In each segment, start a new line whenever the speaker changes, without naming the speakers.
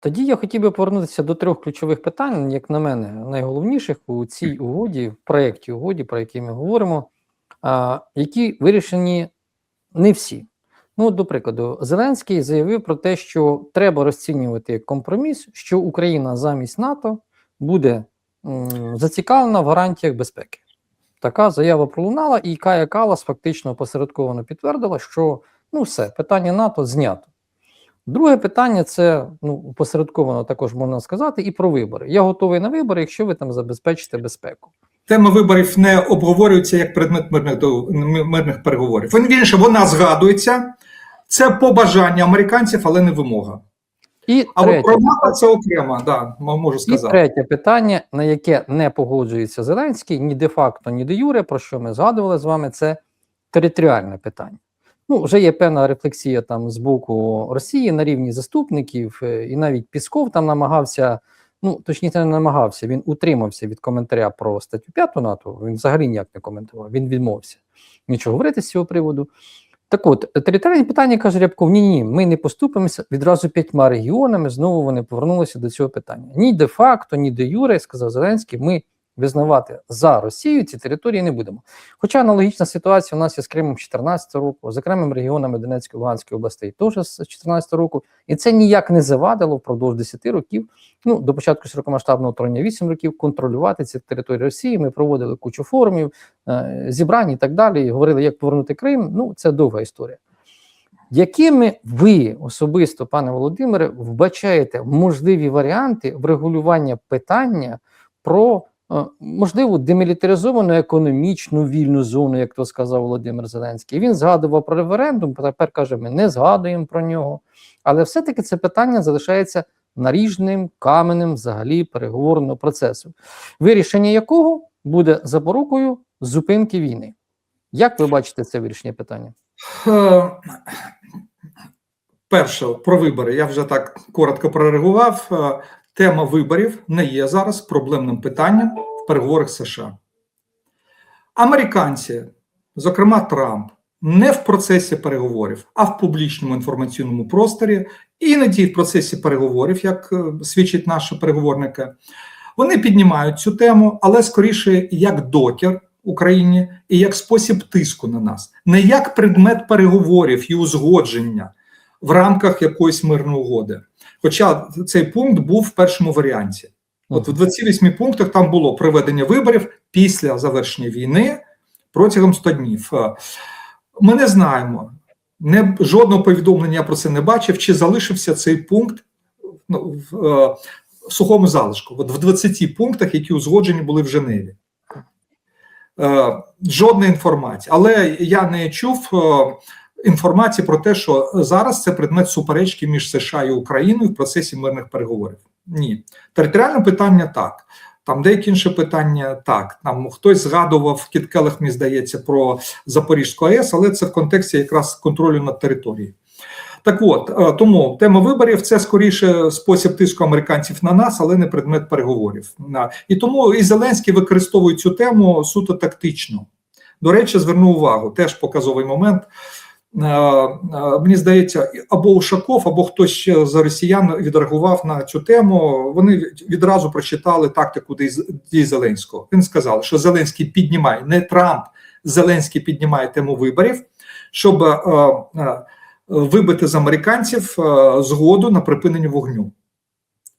Тоді я хотів би повернутися до трьох ключових питань, як на мене, найголовніших у цій угоді, в проєкті угоді, про який ми говоримо, а, які вирішені не всі. Ну, до прикладу, Зеленський заявив про те, що треба розцінювати як компроміс, що Україна замість НАТО буде м, зацікавлена в гарантіях безпеки. Така заява пролунала, і Кая Калас фактично посередковано підтвердила, що ну все, питання НАТО знято. Друге питання це ну, посередковано також можна сказати, і про вибори. Я готовий на вибори, якщо ви там забезпечите безпеку.
Тема виборів не обговорюється як предмет мирних, мирних переговорів. Він більше вона згадується. Це побажання американців, але не вимога.
І
А от
третє,
про НАТО це окремо, да, можу
і
сказати.
третє питання, на яке не погоджується Зеленський ні де-факто, ні де юре, про що ми згадували з вами, це територіальне питання. Ну, вже є певна рефлексія там з боку Росії на рівні заступників, е, і навіть Пісков там намагався, ну точніше, не намагався, він утримався від коментаря про статтю 5 НАТО. Він взагалі ніяк не коментував, він відмовився нічого говорити з цього приводу. Так от, територіальні питання каже Рябков: ні, ні, ми не поступимося відразу п'ятьма регіонами. Знову вони повернулися до цього питання. Ні де-факто, ні де юре, сказав Зеленський, ми визнавати за Росію ці території не будемо. Хоча аналогічна ситуація у нас є з Кримом з 14 року, з окремими регіонами Донецької Луганської областей теж з 14 року, і це ніяк не завадило впродовж 10 років. Ну до початку широкомасштабного вторгнення 8 років контролювати ці території Росії. Ми проводили кучу форумів, е, зібрань і так далі. і Говорили, як повернути Крим. Ну це довга історія. Якими ви особисто, пане Володимире, вбачаєте можливі варіанти врегулювання питання про можливо демілітаризовану економічну вільну зону, як то сказав Володимир Зеленський? Він згадував про референдум, тепер каже, ми не згадуємо про нього. Але все-таки це питання залишається наріжним каменем взагалі переговорного процесу, вирішення якого буде запорукою зупинки війни. Як ви бачите це вирішення питання?
Е, Перше, про вибори. Я вже так коротко прореагував. Тема виборів не є зараз проблемним питанням в переговорах США. Американці, зокрема Трамп, не в процесі переговорів, а в публічному інформаційному просторі, іноді в процесі переговорів, як е, свідчать наші переговорники, вони піднімають цю тему, але скоріше як докер Україні і як спосіб тиску на нас, не як предмет переговорів і узгодження в рамках якоїсь мирної угоди. Хоча цей пункт був в першому варіанті. От в 28 пунктах там було проведення виборів після завершення війни протягом 100 днів. Е, Ми не знаємо, не, жодного повідомлення я про це не бачив, чи залишився цей пункт ну, в, е, в сухому залишку, от в 20 пунктах, які узгоджені були в Женеві. Е, Жодної інформації. Але я не чув е, інформації про те, що зараз це предмет суперечки між США і Україною в процесі мирних переговорів. Ні, територіальне питання так. Там деякі інші питання так. Там хтось згадував Кіт Келех, мені здається, про Запорізьку АЕС, але це в контексті якраз контролю над територією. Так от е, тому тема виборів це скоріше спосіб тиску американців на нас, але не предмет переговорів. І тому і Зеленський використовує цю тему суто тактично. До речі, зверну увагу, теж показовий момент. Е, е, Мені здається, або Ушаков, або хтось з росіян відреагував на цю тему. Вони відразу прочитали тактику дій Зеленського. Він сказав, що Зеленський піднімає не Трамп, Зеленський піднімає тему виборів, щоб е, вибити з американців згоду на припинення вогню.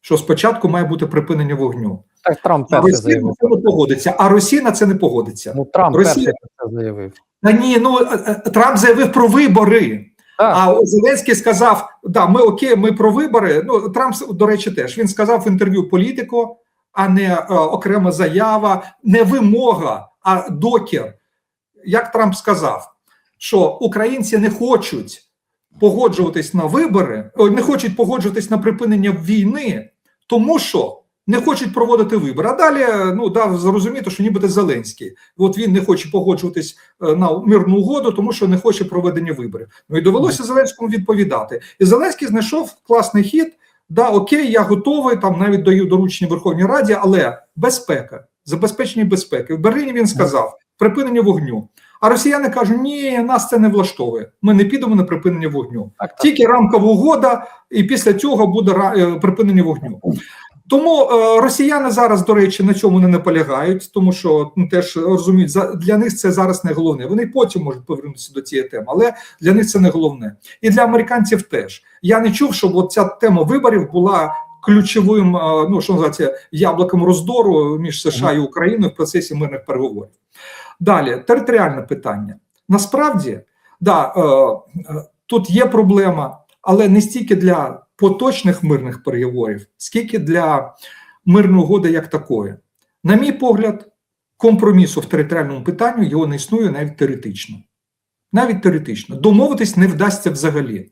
Що спочатку має бути припинення вогню.
Так, Трамп
А
перший
Росія на
заявив.
це не погодиться, а Росія на це не погодиться.
Ну, Трамп
Росія-
перший це заявив.
Та ні, ну е, е, Трамп заявив про вибори. А Зеленський сказав: да, ми окей, ми про вибори. Ну Трамп, до речі, теж він сказав в інтерв'ю політико, а не е, окрема заява, не вимога, а докір. Як Трамп сказав, що українці не хочуть погоджуватись на вибори, не хочуть погоджуватись на припинення війни, тому що не хочуть проводити вибори. А далі ну дав зрозуміти, що нібито Зеленський. От він не хоче погоджуватись е, на мирну угоду, тому що не хоче проведення виборів. Ну і довелося Зеленському відповідати. І Зеленський знайшов класний хід. Да, окей, я готовий там навіть даю доручення Верховній Раді, але безпека, забезпечення безпеки. В Берліні він сказав припинення вогню. А росіяни кажуть, ні, нас це не влаштовує. Ми не підемо на припинення вогню.
Так, так.
Тільки рамкова угода, і після цього буде е, припинення вогню. Тому е, росіяни зараз, до речі, на цьому не наполягають, тому що ну, теж розуміють, за- для них це зараз не головне. Вони потім можуть повернутися до цієї теми, але для них це не головне. І для американців теж. Я не чув, щоб от ця тема виборів була ключовим, е, ну що називається, яблуком роздору між США і Україною в процесі мирних переговорів. Далі територіальне питання. Насправді, да, е, тут є проблема, але не стільки для поточних мирних переговорів, скільки для мирної угоди як такої. На мій погляд, компромісу в територіальному питанні його не існує навіть теоретично. Навіть теоретично. Домовитись не вдасться взагалі.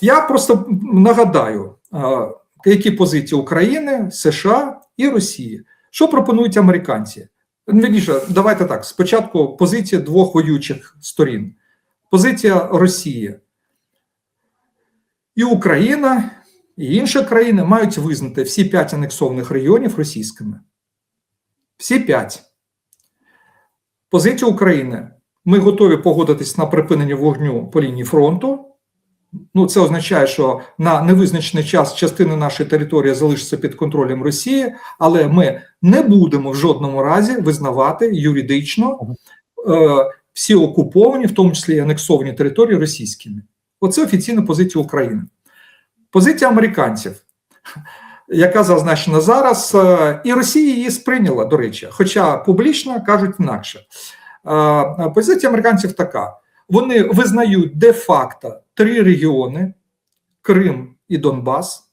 Я просто нагадаю, які позиції України, США і Росії. Що пропонують американці? Вірніше, давайте так: спочатку позиція двох воюючих сторін. Позиція Росії. І Україна, і інші країни мають визнати всі п'ять анексованих регіонів російськими. Всі п'ять. Позиція України. Ми готові погодитись на припинення вогню по лінії фронту. Ну, це означає, що на невизначений час частина нашої території залишиться під контролем Росії, але ми не будемо в жодному разі визнавати юридично е, всі окуповані, в тому числі і анексовані території російськими. Оце офіційна позиція України. Позиція американців, яка зазначена зараз, е, і Росія її сприйняла, до речі, хоча публічно кажуть інакше. Е, Позиція американців така: вони визнають де-факто три регіони: Крим і Донбас,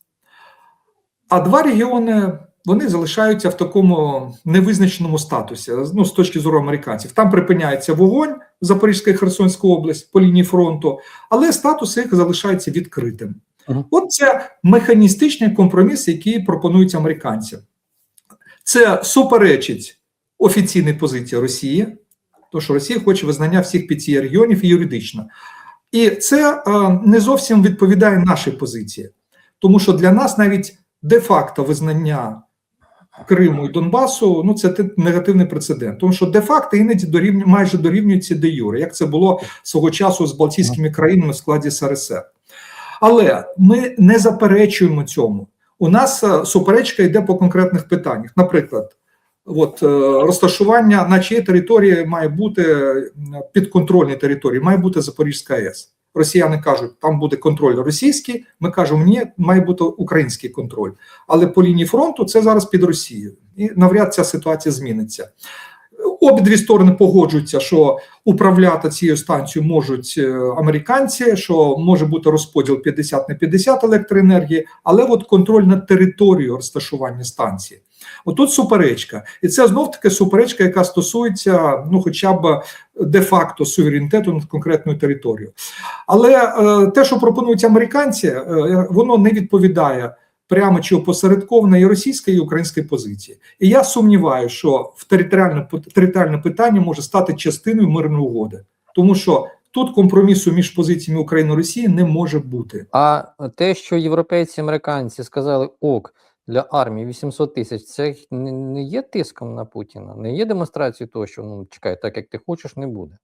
а два регіони. Вони залишаються в такому невизначеному статусі, ну з точки зору американців. Там припиняється вогонь Запорізька і Херсонська область по лінії фронту, але статус їх залишається відкритим.
Мгм.
От це механістичний компроміс, який пропонують американці. Це суперечить офіційній позиції Росії, тому що Росія хоче визнання всіх п'яти регіонів і юридично. І це е, не зовсім відповідає нашій позиції, тому що для нас навіть де-факто визнання Криму і Донбасу ну це негативний прецедент, тому що де-факто іноді дорівнює майже дорівнюється де юре, як це було свого часу з Балтійськими країнами в складі СРСР. Але ми не заперечуємо цьому. У нас е, суперечка йде по конкретних питаннях. Наприклад, от е, розташування на чиїй території має бути е, підконтрольній території, має бути Запорізька АЕС. Росіяни кажуть, там буде контроль російський. Ми кажемо, ні, має бути український контроль. Але по лінії фронту це зараз під Росією, і навряд ця ситуація зміниться. Обидві сторони погоджуються, що управляти цією станцією можуть е, американці, що може бути розподіл 50 на 50 електроенергії, але от контроль над територією розташування станції. Отут суперечка, і це знов таки суперечка, яка стосується ну, хоча б де-факто суверенітету над конкретною територією. Але е, те, що пропонують американці, е, воно не відповідає прямо чи опосередковано і російської, і української позиції. І я сумніваюся, що в територіальне територіальне питання може стати частиною мирної угоди, тому що тут компромісу між позиціями України і Росії не може бути.
А те, що європейці американці сказали ок для армії 800 тисяч, це не, є тиском на Путіна, не є демонстрацією того, що ну чекай, так як ти хочеш, не буде.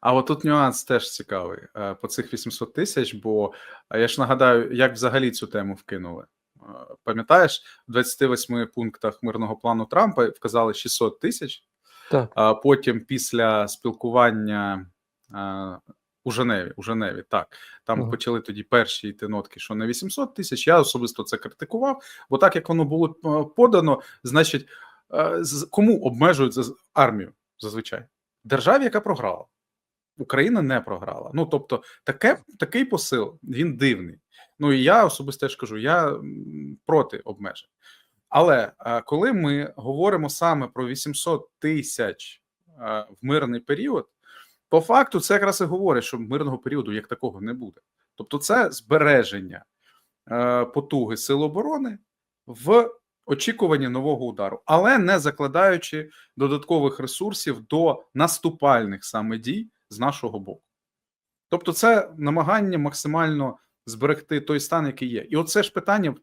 А от тут нюанс теж цікавий е, по цих 800 тисяч, бо е, я ж нагадаю, як взагалі цю тему вкинули. Е, Пам'ятаєш, в 28 пунктах мирного плану Трампа вказали 600 тисяч,
Так.
а потім після спілкування у Женеві, у Женеві, так, там
Мгм.
почали тоді перші йти нотки, що не 800 тисяч. Я особисто це критикував, бо так як воно було е, подано, значить, е, кому обмежують армію зазвичай? Державі, яка програла. Україна не програла. Ну тобто, таке такий посил він дивний. Ну і я особисто теж кажу, я проти обмежень. Але е, коли ми говоримо саме про 800 тисяч в мирний період, по факту це якраз і говорить, що мирного періоду як такого не буде. Тобто, це збереження е, потуги сил оборони в очікуванні нового удару, але не закладаючи додаткових ресурсів до наступальних саме дій з нашого боку. Тобто, це намагання максимально зберегти той стан, який є. І оце ж питання,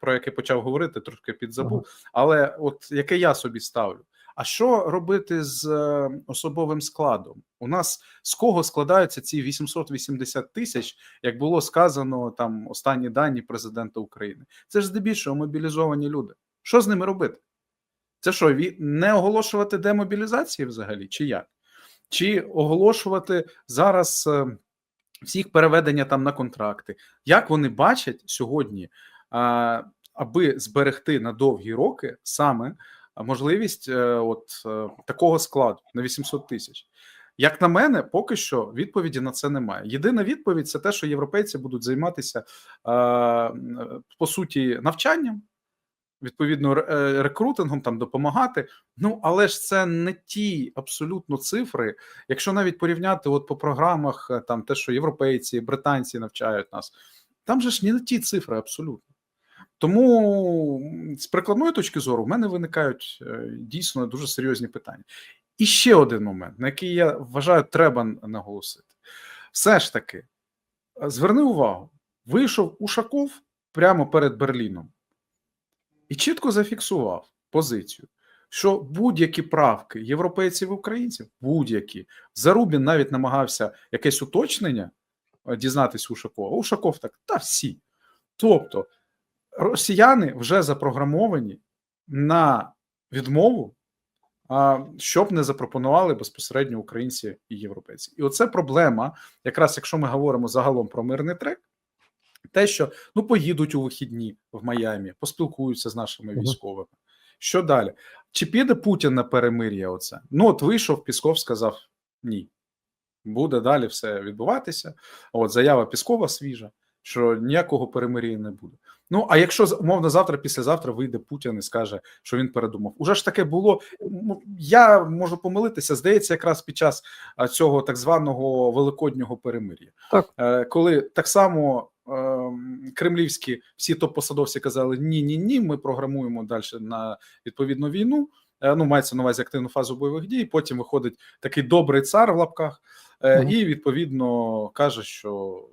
про яке почав говорити, трошки підзабув, але от яке я собі ставлю: А що робити з е, особовим складом? У нас з кого складаються ці 880 тисяч, як було сказано там останні дані президента України? Це ж здебільшого мобілізовані люди. Що з ними робити? Це що, не оголошувати демобілізації взагалі, чи як? Чи оголошувати зараз е, всіх переведення там на контракти? Як вони бачать сьогодні, аби зберегти на довгі роки саме можливість е, от е, такого складу на 800 тисяч? Як на мене, поки що відповіді на це немає. Єдина відповідь це те, що європейці будуть займатися е, по суті навчанням, відповідно рекрутингом, там допомагати. Ну але ж це не ті абсолютно цифри. Якщо навіть порівняти, от по програмах, там те, що європейці, британці навчають нас, там же ж не ті цифри абсолютно. Тому з прикладної точки зору в мене виникають е, дійсно дуже серйозні питання. І ще один момент, на який я вважаю, треба наголосити. Все ж таки, е, зверни увагу, вийшов Ушаков прямо перед Берліном і чітко зафіксував позицію, що будь-які правки європейців і українців, будь-які, Зарубін навіть намагався якесь уточнення е, дізнатись Ушакова. Ушаков так, та всі. Тобто, росіяни вже запрограмовані на відмову, щоб не запропонували безпосередньо українці і європейці. І оце проблема, якраз якщо ми говоримо загалом про мирний трек, те, що ну поїдуть у вихідні в Майамі, поспілкуються з нашими військовими. Що далі? Чи піде Путін на перемир'я? Оце? Ну, от вийшов, Пісков сказав ні. Буде далі все відбуватися. От заява Піскова свіжа, що ніякого перемир'я не буде. Ну а якщо умовно завтра, післязавтра вийде Путін і скаже, що він передумав, уже ж таке було. Я можу помилитися. Здається, якраз під час цього так званого великоднього перемир'я,
Так.
Е, коли так само ем, кремлівські всі топ-посадовці казали: ні, ні, ні, ми програмуємо далі на відповідну війну. Е, Ну, мається на увазі активну фазу бойових дій. Потім виходить такий добрий цар в лапках, е,
Мгм.
і відповідно каже, що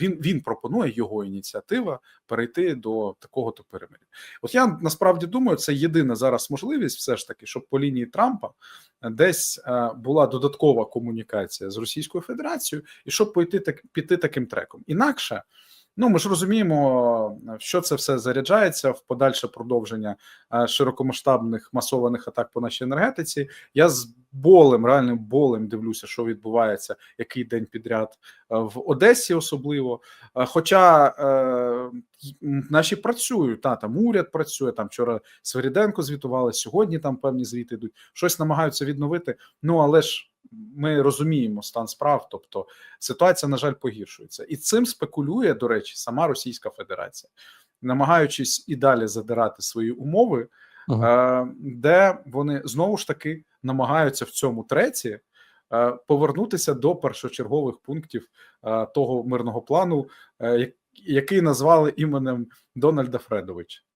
він, він пропонує його ініціатива перейти до такого то перемир'я. От я насправді думаю, це єдина зараз можливість, все ж таки, щоб по лінії Трампа е, десь е, була додаткова комунікація з Російською Федерацією, і щоб пойти так піти таким треком. Інакше. Ну, ми ж розуміємо, що це все заряджається в подальше продовження е, широкомасштабних масованих атак по нашій енергетиці. Я з болем, реальним болем дивлюся, що відбувається який день підряд е, в Одесі, особливо. Е, Хоча е, наші працюють, та там уряд працює. Там вчора Свиріденко звітували, сьогодні там певні звіти йдуть, щось намагаються відновити. Ну але ж ми розуміємо стан справ, тобто ситуація, на жаль, погіршується, і цим спекулює, до речі, сама Російська Федерація, намагаючись і далі задирати свої умови,
Мгм.
е, де вони знову ж таки намагаються в цьому треці е, повернутися до першочергових пунктів е, того мирного плану, який назвали іменем Дональда Фредовича.